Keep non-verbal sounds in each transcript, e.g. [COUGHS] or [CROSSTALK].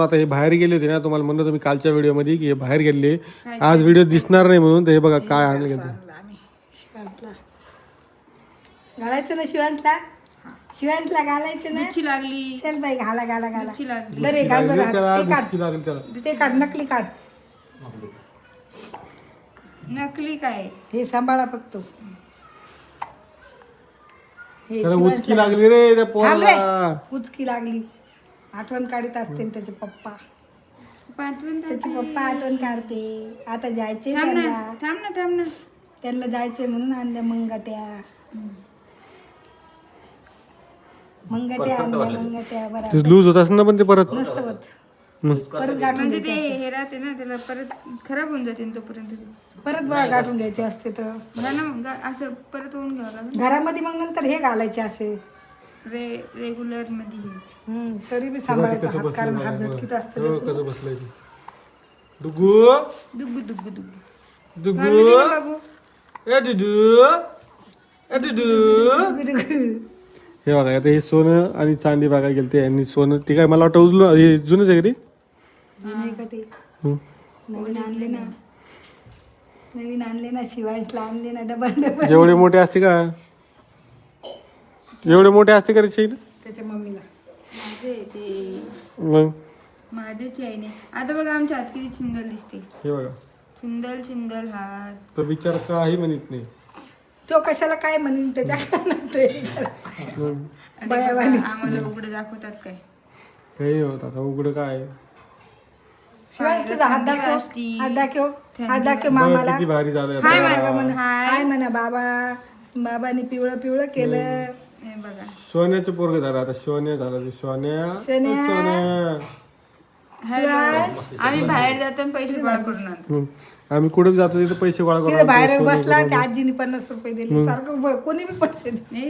आता हे बाहेर गेले होते ना तुम्हाला म्हणलं तुम्ही कालच्या व्हिडिओमध्ये की हे बाहेर गेले. आज व्हिडिओ दिसणार नाही म्हणून तर हे बघा काय आणलं घेतलं शिवांशला. घालायचं ना शिवांशला? शिवांशला घालायचं ना? लागली. चल बाई घाला घाला घाला. लागली. बरे घाल बरं ते काढ. गुचकी लागेल त्याला. ते काढ नकली काढ. नकली काय? हे सांभाळा फक्त. हे त्याला उचकी लागली रे त्या थांब रे. पोराला. उचकी लागली. आठवण काढत असते त्याचे पप्पा. पाठवून टाक. त्याचे पप्पा आठवण काढते. आता जायचे थांब ना त्यांना. थांब ना थांब ना. त्यांना जायचे म्हणून आणल्या मंगाट्या. मंगाट्या आणल्या मंगाट्या बरं ते लूज होत असेल ना पण ते परत? नसतं होत. परत गाठून म्हणजे ते हे राहते ना त्याला परत खराब होऊन जाते ना तोपर्यंत ते. परत बघा गाठून घ्यायचे असते तर. हा मग असं परत होऊन घ्यावं लागेल. घरामध्ये मग नंतर हे घालायचे असे. रे रेग्युलरमध्ये हे. हम्म, तरी बी सांभाळायचा हात कारण हात झटकीत असतं हो, कसं बसलंय ते. डुगू दुग्गू दुग्गू दुग्गू डुगू बाबू. ए दुदू. ए दुदू. हे बघा आता हे सोनं आणि चांदी बघायला गेलं ते यांनी सोनं ते काय मला वाटतं उचलून हे जुनंच आहे का ते? जुने का ते? हं. नवीन आणले ना. नवीन आणले ना शिवांशला आणले ना डबल डबल. एवढे मोठे असते का? एवढे मोठे असते का रे चैन त्याच्या मम्मीला. माझे ते. मग? आहे आता बघा आमच्या हात किती सुंदर दिसते. हे बघा. हात. तो बिचार काही म्हणत नाही. तो कशाला काय म्हणीन? त्याच्या कानात ते. मग? आणि बयावानी. बघा, आम्हाला उघडे दाखवतात काय? काही होत आता. उघड काय? शिवांश तुझा हात दाखव. असती. हात दाखव. हात दाखव बघ मामाला. किती भारी झालंय हाय. म्हणा हाय. म्हणा बाबा. बाबाने पिवळं पिवळं केलं सोन्याचं पोरग झालं. आता सोन्या झालं ते सोन्या सोन्या. सोन्या हॅलो आम्ही बाहेर जातो आणि पैसे गोळा करून आणतो. आम्ही कुठे जातो तिथे पैसे गोळा तिथे करून बाहेर बसला त्या आजीने पन्नास रुपये दिले. सारखं ब- कोणी बी पैसे दे.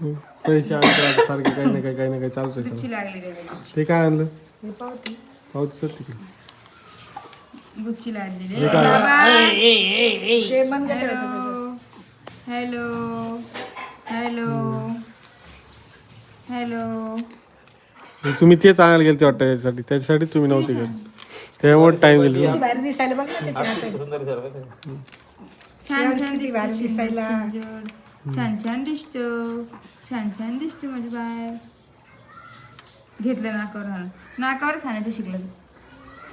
मग पैसे आणतो आता सारखे काही ना काही काही ना काही चालूच आहे. गुच्ची लागली त्याला. ते काय आणलं? हे पावती तिकडे. गुच्ची बाबा. ते त्याचं. हॅलो. हॅलो. हॅलो. तुम्ही तेच आणायला गेले ते वाटतं त्याच्यासाठी त्याच्यासाठी तुम्ही नव्हते गेले. त्यामुळे टाइम गेलो. किती भारी दिसायला बघ ना त्याच्या हातात. छान छान किती भारी दिसतो दिसायला. सुंदर. छान छान दिसतो. छान छान दिसतो माझी बाय घेतलं नाकावर हाणून. नाकावरच हाणायचं शिकलं तो.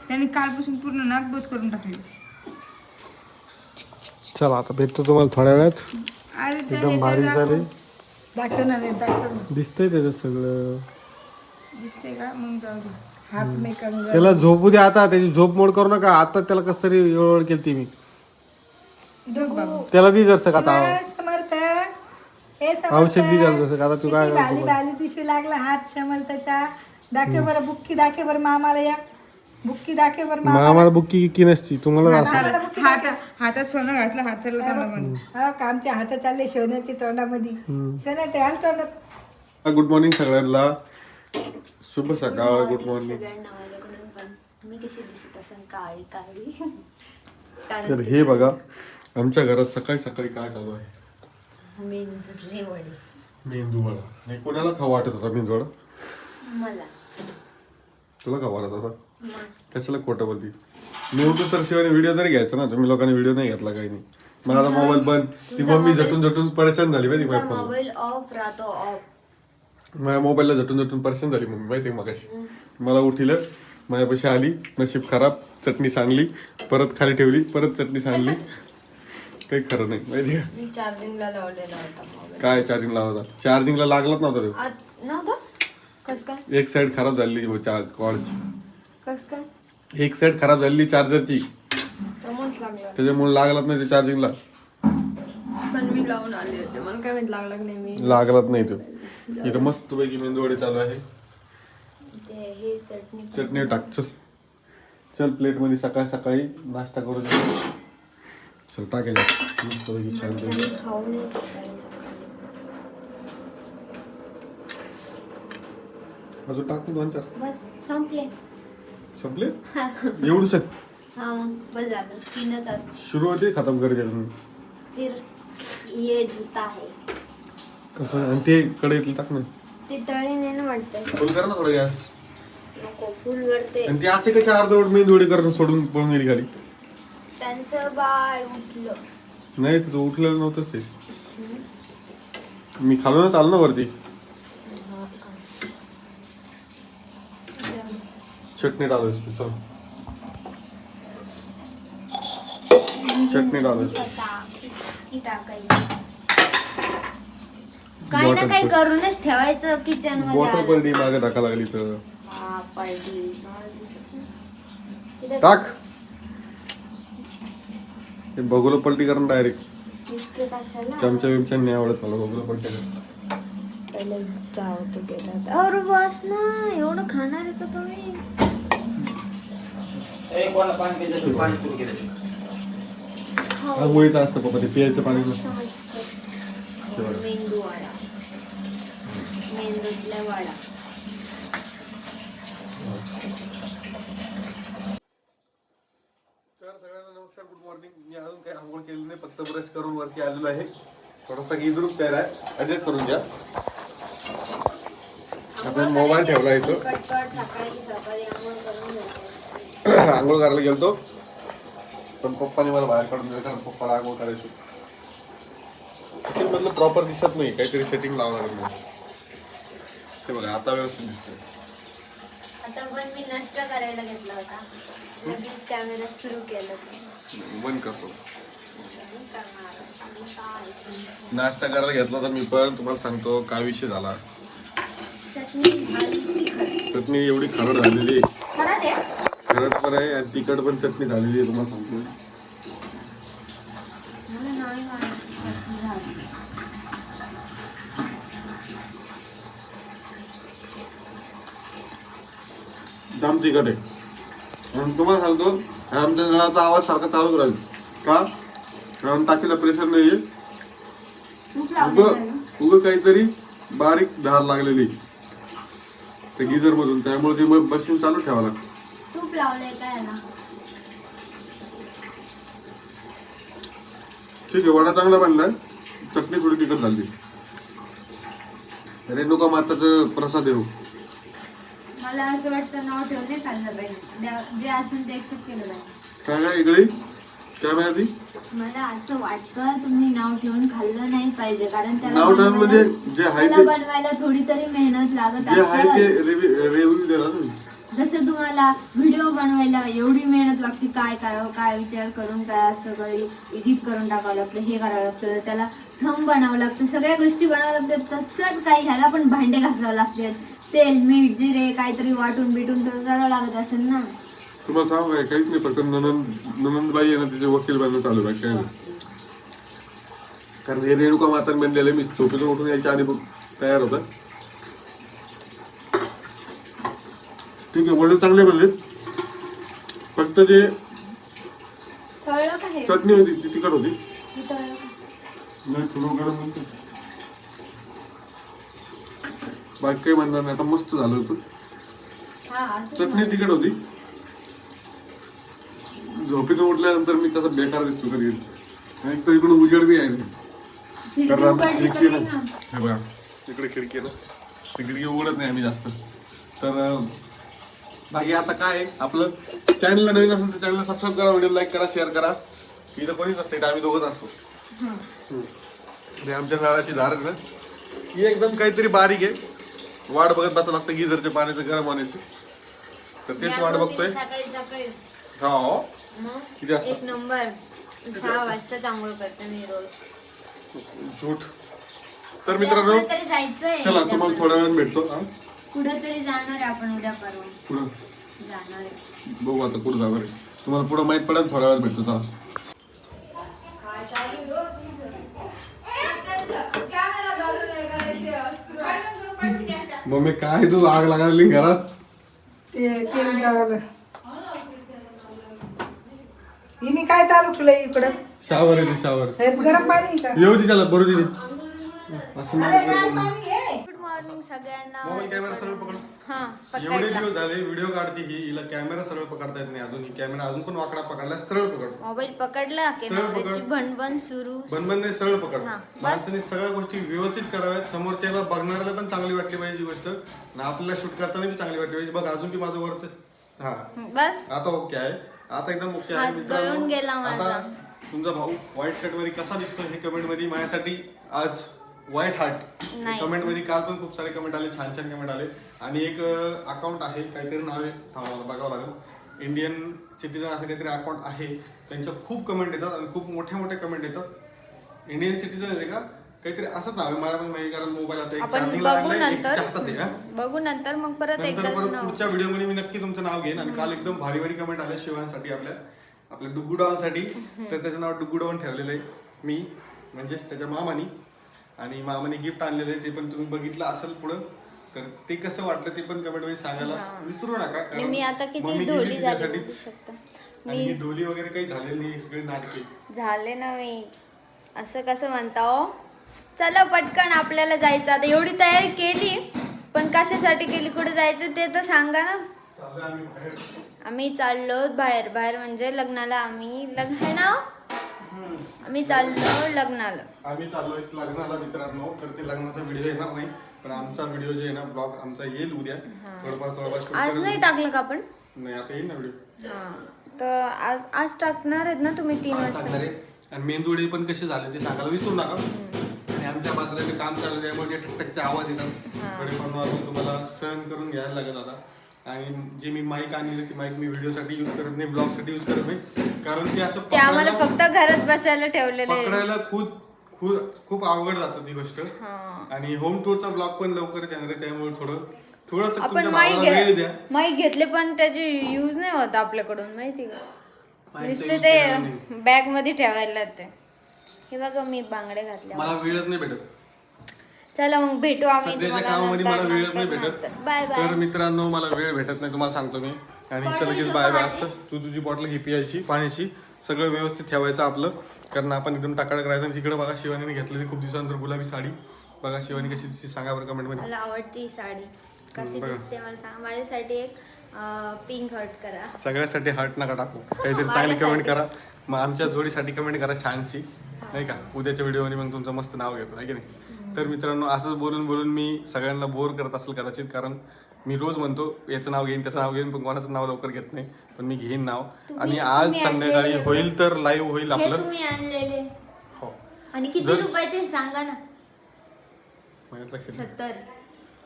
त्याने कालपासून पूर्ण नाक बोच करून टाकली. चला आता भेटतो तुम्हाला थोड्या वेळात. अरे एकदम भारी झाले. दाखवणार दिसतंय त्याचं सगळं. दिसते का? मग जाऊ दे. हात त्याला झोपू दे आता त्याची झोप मोड करू नका. आता त्याला कस तरी एवढ केली मी. त्याला दी जर आता समर्थ हे समर्थ औषध दी त्याला जसं का आता तू काय बाली बाली दिसू लागला हात शमल त्याच्या दाखे बरं बुक्की दाखे बरं मामाला या. बुक्की दाखे बरं मामा आम्हाला बुक्की की नसती तुम्हाला असं. हात हातात सोनं घातलं हात चालला तोंडामध्ये. हा का आमच्या हातात चालले सोन्याची तोंडामध्ये? सोन्या ठेवाल तोंडात. गुड मॉर्निंग सगळ्यांना. शुभ सकाळ गुड मॉर्निंग पण मी कशी दिसत असेल काळी काळी. कारण तर हे बघा आमच्या घरात सकाळी सकाळी काय चालू आहे? मेंदूतले वडे. मेंदू वडा. नाही कोणाला खाऊ वाटत होता मेंदू वडा? मला. तुला खाऊ वाटत होता? कशाला खोटं बोलती? मी होतो तर शिवाय व्हिडिओ जरी घ्यायचा ना तुम्ही लोकांनी व्हिडिओ नाही घेतला काही नाही. माझा मोबाईल बंद. ती मम्मी झटून झटून परेशान झाली माहिती माझ्या. मोबाईल ऑफ राहतो ऑफ माझ्या मोबाईलला झटून झटून परेशान झाली मम्मी माहिती आहे मगाशी? मला उठिलं माझ्यापाशी आली नशीब खराब चटणी सांगली परत खाली ठेवली परत चटणी सांगली काही खरं नाही माहिती मी चार्जिंगला लावलेला होता मोबाईल काय चार्जिंग लावला चार्जिंगला लागलाच नव्हता तो. आत नव्हता? कस काय? एक साईड खराब झाली कॉडची कस काय? एक साईड खराब झालेली चार्जरची लागला त्याच्यामुळे लागलाच नाही ते चार्जिंगला पण मी लावून आले होते. मला काय माहीत लागला की नाही मी. लागलाच नाही तो. इथं मस्त पैकी मेंदूवडे चालू आहे. ते हे चटणी चटणी टाक. चल. चल प्लेटमध्ये सकाळी सकाळी नाश्ता करू. चल टाकायचं मस्त पैकी छान पैकी. मी खाऊ नाही सकाळी सकाळी. अजून टाक ना दोन चार. बस संपले. संपले? [LAUGHS] एवढू सर हा मग बस झालं. तीनच असते सुरू होते खतम कर तुम्ही फिर ये जूता कसं? आणि ते कढईतलं टाक ना. ते तळी नाही ना वाटतंय. फुल कर ना थोडं गॅस. नको फुल वरते. आणि ती असे कसे अर्धवट मी जोडी करून सोडून पळून गेली खाली. त्यांचं बाळ उठलं. नाही तिथं उठलेलं नव्हतंच ते. मी खालूनच आलो ना वरती. चटणी डालोस तू चल किती टाकायची. काही ना काही करूनच ठेवायचं किचनमध्ये बॉटल. पडली मागे टाका लागली तर. हा, टाक. ते बघूला पलटी करून डायरेक्ट चमचा बिमचा नाही आवडत मला बघूला पलटी करून पहिले तो गेला अरे बस ना एवढं खाणार आहे का तुम्ही? आंघोळीचं असतं पप्पा ते पियाचं पाणी नसतं मस्त. मेंदू वाडा. मेंदूतला वाडा. तर सगळ्यांना नमस्कार गुड मॉर्निंग मी अजून काही आंघोळ केली नाही फक्त ब्रश करून वरती आलेलो आहे. थोडासा गिजरूप तयार आहे. ऍडजस्ट करून घ्या. आपण मोबाईल ठेवला इथं. कटकट सकाळी सकाळी आंघोळ. करून घ्यायचं. [COUGHS] आंघोळ करायला गेलतो. पण पप्पाने मला बाहेर काढून दिलं कारण पप्पाला आंघोळ करायची किचन मधलं प्रॉपर दिसत नाही काहीतरी सेटिंग लावावं लागेल मला. हे बघा आता व्यवस्थित दिसतंय. आता पण मी नष्ट करायला घेतला होता. लगेच कॅमेरा सुरू केला बंद करतो? नाश्ता करायला घेतला तर मी पण तुम्हाला सांगतो काय विषय झाला. चटणी एवढी खरड झालेली. आहे. खरं ते खरड पण आहे आणि तिखट पण चटणी झालेली आहे तुम्हाला सांगतो नाही. जाम तिखट आहे. आणि तुम्हाला सांगतो आमच्या नळाचा आवाज सारखा चालूच राहील. का? कारण टाकीला प्रेशर नाहीये तूप लावलं उगं ना? उगं काहीतरी बारीक धार लागलेली. ते गिझर मधून त्यामुळे ते मग बसून चालू ठेवावं लागतं. लावलंय ठीक आहे वडा चांगला बनलाय चटणी थोडी तिखट झाली. रेणुका माताचं प्रसाद येऊ मला असं वाटतं नाव ठेवून नाही खाल्लं पाहिजे द्या- जे असेल ते एक्सेप्ट केलं पाहिजे काय काय इकडे? काय मला असं वाटतं तुम्ही नाव ठेवून खाल्लं नाही पाहिजे कारण त्याला नाव ठेवून म्हणजे बनवायला- जे आहे त्याला ते बनवायला थोडी तरी मेहनत लागत जे आहे ते असेल रिव्ह्यू दिला तुम्ही. जसं तुम्हाला व्हिडिओ बनवायला एवढी मेहनत लागते काय करावं काय विचार करून काय सगळं एडिट करून टाकावं लागतं हे करावं लागतं त्याला थंब बनावं लागतं सगळ्या गोष्टी बनाव्या लागतात तसंच काही ह्याला पण भांडे घासावं लागतात. तेल मीठ जिरे काहीतरी वाटून बिटून करावं लागत असेल ना. तुम्हाला सांगू काय काहीच नाही फक्त ननंद ननंदबाई आहे ना तिचे वकील बनणं चालू आहे काय कारण हे रेणुका माता बनलेलं मी झोपेतून उठून यायच्या आधी तयार होतं. ठीक आहे वडील चांगले बनले फक्त जे का हे? चटणी होती ती तिखट होती. का? नाही थोडं गरम होतं. बाकी काही म्हणणार नाही आता मस्त झालं होतं. हा चटणी तिखट होती. झोपेतून उठल्यानंतर मी तसा बेकार दिसतो कधी आणि तर इकडून उजेड बी आहे. खिडकी कारण उघडली खिडकी तर ना नाही ना. हे बघा इकडे खिडकी आहे ना. ती खिडकी उघडत नाही आम्ही जास्त. तर अं, बाकी आता काय आपलं चॅनलला नवीन असेल तर चॅनलला सबस्क्राईब करा व्हिडिओ लाईक करा शेअर करा. इथं कोणीच नसते इथं आम्ही दोघंच असतो. आणि आमच्या नळाची धार आहे ना ही एकदम काहीतरी बारीक आहे. वाट बघत बसावं लागतं गिझरच्या पाण्याचं गरम होण्याची तर तेच वाट बघतोय. सकाळी सकाळी हो. मग किती? एक नंबर. सहा वाजता आंघोळ करते मी रोज. झूट तर मित्रांनो तरी जायचंय चला तुम्हाला थोड्या वेळात भेटतो हा? कुठं तरी जाणार आहे आपण उद्या परवा पुढं? जाणार आहे. बघू आता पुढे जाणार आहे तुम्हाला पुढे माहीत पडेल थोड्या वेळात भेटतो चला. मम्मी काय तू आग लागली घरात? ते तेल गावाला. हिने काय चालू ठेवलंय इकडं? शावर आहे शावर. हे गरम पाणी आहे का? येऊ दे त्याला बरू दे. असं अरे पाणी मॉर्निंग सगळ्यांना मोबाईल कॅमेरा सरळ पकड. हा एवढे पकडला दिवस झाले व्हिडिओ काढते ही हिला कॅमेरा सरळ पकडता येत नाही अजून ही कॅमेरा अजून पण वाकडा पकडला सरळ पकड. मोबाईल पकडला की सरळ नवऱ्याची पकड. भणभण सुरू. बनबनने सरळ पकड. हा, बस. माणसाने सगळ्या गोष्टी व्यवस्थित कराव्यात. समोरच्याला बघणाऱ्याला पण चांगली वाटली पाहिजे ही गोष्ट. आणि आपल्याला शूट करताना बी चांगली वाटली पाहिजे. बघ अजून बी माझं वरच हा. बस. आता ओके आहे. आता एकदम ओके आहे. हात गळून गेला माझा. आता तुमचा भाऊ व्हाईट शर्टमध्ये कसा दिसतो हे कमेंटमध्ये माझ्यासाठी आज व्हाईट हार्ट. नाही. कमेंटमध्ये काल पण खूप सारे कमेंट आले छान छान कमेंट आले. आणि एक अकाउंट आहे काहीतरी नाव आहे थांबा मला बघावं लागेल. इंडियन सिटीजन असं काहीतरी अकाउंट आहे. त्यांच्या खूप कमेंट येतात आणि खूप मोठ्या मोठ्या कमेंट येतात. इंडियन सिटीजन आहे का? काहीतरी असंच नाव आहे. मला पण माहिती कारण मोबाईल आता एक आपण बघू एक नंतर. चाहतात आहे हा. बघू नंतर मग परत नंतर एकदा परत नाव. पुढच्या व्हिडिओमध्ये मी नक्की तुमचं नाव घेईन. आणि काल एकदम भारी भारी कमेंट आले शिवांसाठी आपल्या. आपल्या डुगुडावांसाठी तर त्याचं नाव डुगुडावन ठेवलेलं आहे मी म्हणजेच त्याच्या मामानी. आणि मामाने गिफ्ट आणलेलं आहे ते पण तुम्ही बघितलं असेल पुढं तर ते कसं वाटलं ते पण कमेंटमध्ये सांगायला विसरू नका कारण मी आता मम्मी किती गेली ढोली झाली बघू तिच्यासाठीच. शकता. आणि ही डोली वगैरे काही झालेली नाही सगळे नाटके. झाले ना मी. असं कसं म्हणता हो? चला पटकन आपल्याला जायचं. आता एवढी तयारी केली पण कशासाठी केली कुठे जायचं ते तर सांगा ना. आम्ही बाहेर. आम्ही चाललो बाहेर. बाहेर म्हणजे लग्नाला आम्ही लग्न आहे ना आम्ही चाललो लग्नाला. आम्ही चाललोय लग्नाला मित्रांनो तर ते लग्नाचा व्हिडिओ येणार नाही पण आमचा व्हिडिओ जे आहे ना ब्लॉग आमचा येईल उद्या. थोडंफार थोडंफार आज. नाही टाकलं का आपण? नाही आता येईल ना व्हिडिओ हा. तर आज आज टाकणार आहेत ना तुम्ही तीन वाजता? आणि मेंदुडे पण कसे झाले ते सांगायला विसरू नका. आणि आमच्या बाजूला काम चालू त्यामुळे ते टकटकचे आवाज येतात थोडेफार नॉर्मल तुम्हाला सहन करून घ्यायला लागत आता. आणि जे मी माईक आणली ती माईक मी व्हिडिओसाठी यूज करत नाही ब्लॉगसाठी यूज करत नाही. कारण ते असं ते आम्हाला पकडायला- फक्त घरात बसायला ठेवलेले आहे. पकडायला खूप खूप खूप अवघड जातं ती गोष्ट. हा. आणि होम टूरचा ब्लॉग पण लवकरच येणार आहे त्यामुळे थोडं थोडस आपण तुमच्या माईक भावाला वेळ द्या. माईक घेतले पण त्याचे यूज नाही होत आपल्याकडून माहिती का? माईकचा नुसते use करायला ते नाही. बॅगमध्ये ठेवायला ते हे बघा मी बांगडे घातले मला वेळच नाही भेटत. चला मग भेटू आम्ही सध्याच्या कामामध्ये मला वेळच नाही भेटत. Bye bye. तर मित्रांनो मला वेळ भेटत नाही तुम्हाला सांगतो मी. आणि हिचं लगेच बाय बाय असतं. तू तुझी बॉटल घे पियायची पाण्याची. सगळं व्यवस्थित ठेवायचं आपलं. कारण आपण एकदम टाकाळ करायचं आणि तिकडे बघा शिवानीने घेतलेली खूप दिवसानंतर गुलाबी साडी. बघा शिवानी कशी दिसते सांगा बरं कमेंटमध्ये. मला आवडती ही साडी. कशी बघा. दिसते मला सांगा. माझ्यासाठी एक पिंक हर्ट करा. सगळ्यासाठी हार्ट नका टाकू. [LAUGHS] काहीतरी चांगली कमेंट करा. मग आमच्या जोडीसाठी कमेंट करा छानशी. नाही का? उद्याच्या व्हिडिओमध्ये मग तुमचं मस्त नाव घेतो. आहे की नाही? तर मित्रांनो असंच बोलून बोलून मी सगळ्यांना बोर करत असेल कदाचित कारण मी रोज म्हणतो याचं नाव घेईन त्याचं नाव घेईन पण कोणाचं नाव लवकर घेत नाही पण मी घेईन नाव. आणि आज संध्याकाळी होईल तर लाईव्ह होईल आपलं. हो. आणि किती रुपयाचे सांगा ना. सत्तर.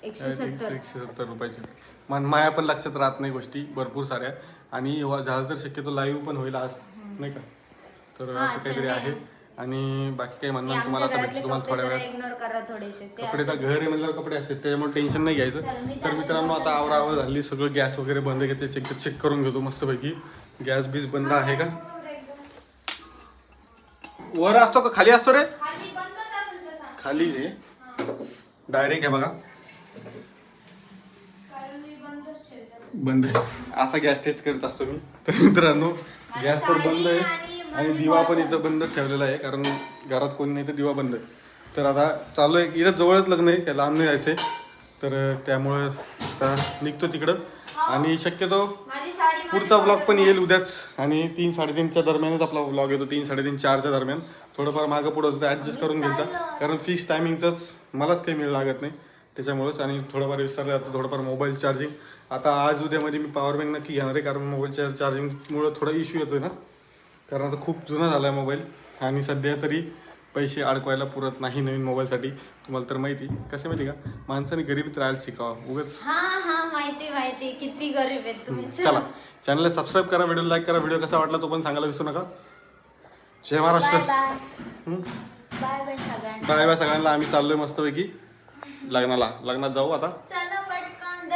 एकशे सत्तर. रुपयाचे. मन माया पण लक्षात राहत नाही गोष्टी भरपूर साऱ्या. आणि झालं तर शक्यतो लाईव्ह पण होईल आज नाही का? तर असं काहीतरी आहे. आणि बाकी काही म्हणणार तुम्हाला आता भेटलं तुम्हाला थोड्या वेळात इग्नोर करा थोडेसे. ते कपडेचा घर आहे म्हणल्यावर कपडे असतात त्याच्यामुळे टेन्शन नाही घ्यायचं. तर मित्रांनो आता आवरा आवर झाली सगळं गॅस वगैरे बंद घेते चेक चेक करून घेतो मस्तपैकी. गॅस बीस बंद आहे का? वर असतो का? खाली असतो रे? खाली आहे. डायरेक्ट आहे बघा. बंद आहे. असा गॅस टेस्ट करत असतो मी. तर मित्रांनो गॅस तर बंद आहे. आणि दिवा पण इथं बंद ठेवलेला आहे कारण घरात कोणी नाही तर दिवा बंद आहे. तर आता चालू आहे इथं जवळच लग्न आहे लांब नाही जायचंय तर त्यामुळे आता निघतो तिकडं. आणि शक्यतो पुढचा ब्लॉग पण येईल उद्याच. आणि तीन साडेतीनच्या दरम्यानच आपला ब्लॉग येतो तीन साडेतीन चारच्या दरम्यान. थोडंफार मागं पुढं होतं ॲडजस्ट करून घ्यायचा. कारण फिक्स टायमिंगचंच मलाच काही मिळ लागत नाही. त्याच्यामुळेच आणि थोडंफार विसरलं जातं थोडंफार मोबाईल चार्जिंग आता आज उद्यामध्ये मी पॉवर बँक नक्की घेणार आहे कारण मोबाईलच्या चार्जिंगमुळं थोडा इश्यू येतोय ना. कारण आता खूप जुना झाला आहे मोबाईल आणि सध्या तरी पैसे अडकवायला पुरत नाही नवीन मोबाईलसाठी. तुम्हाला तर माहिती. कसं माहिती का? माणसाने गरिबीत राहायला शिकावं. उगाच हा हा माहिती माहिती. किती गरीब आहेत तुम्ही. चला. चॅनलला सबस्क्राईब करा व्हिडिओ लाईक करा. व्हिडिओ कसा वाटला तो पण सांगायला विसरू नका. जय महाराष्ट्र. बाय बाय हम्म. बाय बाय सगळ्यांना. बाय बाय सगळ्यांना. आम्ही चाललोय मस्तपैकी. लग्नाला. लग्नात जाऊ आता. चला पटकन.